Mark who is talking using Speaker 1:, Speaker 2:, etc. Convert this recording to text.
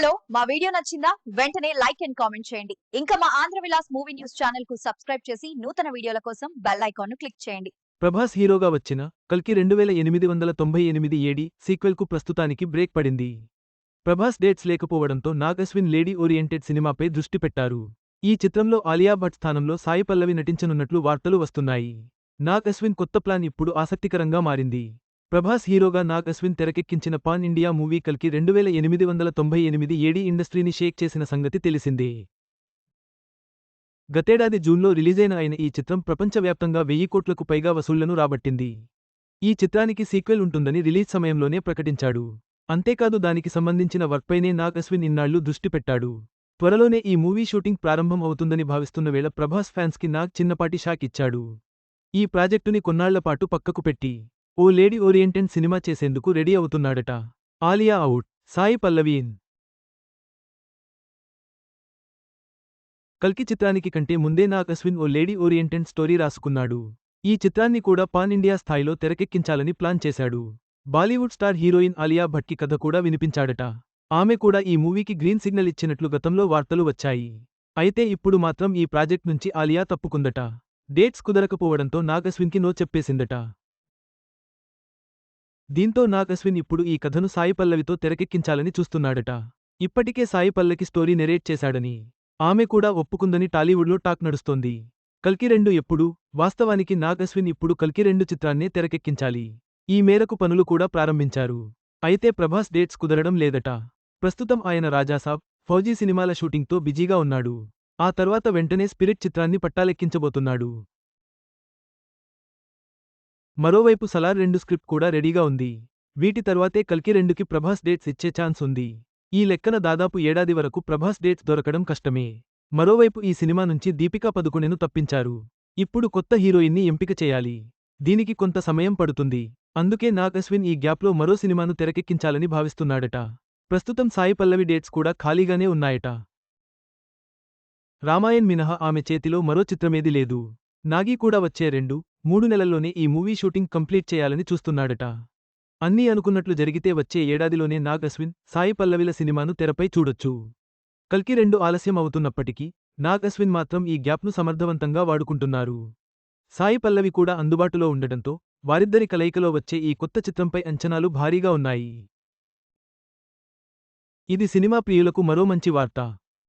Speaker 1: Hello మా video నచ్చిందా? వెంటనే లైక్ అండ్ కామెంట్ చేయండి. ఇంకా మా ఆంధ్ర విలాస్ మూవీ న్యూస్ ఛానల్కు సబ్స్క్రైబ్ చేసి నూతన వీడియోల కోసం బెల్ ఐకాన్ను క్లిక్ చేయండి.
Speaker 2: ప్రభాస్ హీరోగా వచ్చిన కల్కి రెండు వేల ఎనిమిది వందల తొంభై ఎనిమిది ఏడి సీక్వెల్కు ప్రస్తుతానికి బ్రేక్ పడింది. ప్రభాస్ డేట్స్ లేకపోవడంతో నాగ్ అశ్విన్ లేడీ ఓరియంటెడ్ సినిమాపై దృష్టి పెట్టారు. ఈ చిత్రంలో ఆలియా భట్ స్థానంలో సాయి పల్లవి నటించనున్నట్లు వార్తలు వస్తున్నాయి. నాగ్ అశ్విన్ కొత్త ప్లాన్ ఇప్పుడు ఆసక్తికరంగా మారింది. ప్రభాస్ హీరోగా నాగ్ అశ్విన్ తెరకెక్కించిన పాన్ ఇండియా మూవీ కల్కి రెండు వేల ఎనిమిది వందల తొంభై ఎనిమిది ఏడీ ఇండస్ట్రీని షేక్ చేసిన సంగతి తెలిసిందే. గతేడాది జూన్లో రిలీజైన అయిన ఈ చిత్రం ప్రపంచవ్యాప్తంగా వెయ్యి కోట్లకు పైగా వసూళ్ళను రాబట్టింది. ఈ చిత్రానికి సీక్వెల్ ఉంటుందని రిలీజ్ సమయంలోనే ప్రకటించాడు. అంతేకాదు దానికి సంబంధించిన వర్క్పైనే నాగ్ అశ్విన్ ఇన్నాళ్ళు దృష్టి పెట్టాడు. త్వరలోనే ఈ మూవీ షూటింగ్ ప్రారంభం అవుతుందని భావిస్తున్న వేళ ప్రభాస్ ఫ్యాన్స్కి నాగ్ చిన్నపాటి షాక్ ఇచ్చాడు. ఈ ప్రాజెక్టుని కొన్నాళ్ళపాటు పక్కకు పెట్టి ఓ లేడీ ఓరియంటెడ్ సినిమా చేసేందుకు రెడీ అవుతున్నాడట. ఆలియా అవుట్. సాయి పల్లవీన్ కల్కి చిత్రానికి కంటే ముందే నాగ్ అశ్విన్ ఓ లేడీ ఓరియంటెడ్ స్టోరీ రాసుకున్నాడు. ఈ చిత్రాన్ని కూడా పాన్ ఇండియా స్థాయిలో తెరకెక్కించాలని ప్లాన్ చేశాడు. బాలీవుడ్ స్టార్ హీరోయిన్ ఆలియా భట్కి కథ కూడా వినిపించాడట. ఆమె కూడా ఈ మూవీకి గ్రీన్ సిగ్నల్ ఇచ్చినట్లు గతంలో వార్తలు వచ్చాయి. అయితే ఇప్పుడు మాత్రం ఈ ప్రాజెక్ట్ నుంచి ఆలియా తప్పుకుందట. డేట్స్ కుదరకపోవడంతో నాగస్విన్కి నో చెప్పేసిందట. దీంతో నాగ్ అశ్విన్ ఇప్పుడు ఈ కథను సాయి పల్లవితో తెరకెక్కించాలని చూస్తున్నాడట. ఇప్పటికే సాయి పల్లకి స్టోరీ నెరేట్ చేశాడని. ఆమె కూడా ఒప్పుకుందని టాలీవుడ్లో టాక్ నడుస్తోంది. కల్కి రెండు ఎప్పుడు? వాస్తవానికి నాగ్ అశ్విన్ ఇప్పుడు కల్కి రెండు చిత్రాన్నే తెరకెక్కించాలి. ఈ మేరకు పనులు కూడా ప్రారంభించారు. అయితే ప్రభాస్ డేట్స్ కుదరడం లేదట. ప్రస్తుతం ఆయన రాజాసాబ్ ఫౌజీ సినిమాల షూటింగ్తో బిజీగా ఉన్నాడు. ఆ తర్వాత వెంటనే స్పిరిట్ చిత్రాన్ని పట్టాలెక్కించబోతున్నాడు. మరోవైపు సలార్ రెండు స్క్రిప్ట్ కూడా రెడీగా ఉంది. వీటి తర్వాతే కల్కి రెండుకి ప్రభాస్ డేట్స్ ఇచ్చే ఛాన్స్ ఉంది. ఈ లెక్కన దాదాపు ఏడాది వరకు ప్రభాస్ డేట్స్ దొరకడం కష్టమే. మరోవైపు ఈ సినిమా నుంచి దీపికా పదుకునెను తప్పించారు. ఇప్పుడు కొత్త హీరోయిన్ని ఎంపిక చేయాలి. దీనికి కొంత సమయం పడుతుంది. అందుకే నాగ్ అశ్విన్ ఈ గ్యాప్లో మరో సినిమాను తెరకెక్కించాలని భావిస్తున్నాడట. ప్రస్తుతం సాయి పల్లవి డేట్స్ కూడా ఖాళీగానే ఉన్నాయట. రామాయణ్ మినహా ఆమె చేతిలో మరో చిత్రమేది లేదు. నాగి కూడా వచ్చే రెండు మూడు నెలల్లోనే ఈ మూవీ షూటింగ్ కంప్లీట్ చేయాలని చూస్తున్నాడట. అన్నీ అనుకున్నట్లు జరిగితే వచ్చే ఏడాదిలోనే నాగ్ అశ్విన్ సాయి పల్లవిల సినిమాను తెరపై చూడొచ్చు. కల్కి రెండు ఆలస్యం అవుతున్నప్పటికీ నాగ్ అశ్విన్ మాత్రం ఈ గ్యాప్ను సమర్థవంతంగా వాడుకుంటున్నారు. సాయి పల్లవి కూడా అందుబాటులో ఉండటంతో వారిద్దరి కలయికలో వచ్చే ఈ కొత్త చిత్రంపై అంచనాలు భారీగా ఉన్నాయి. ఇది సినిమా ప్రియులకు మరో మంచి వార్త.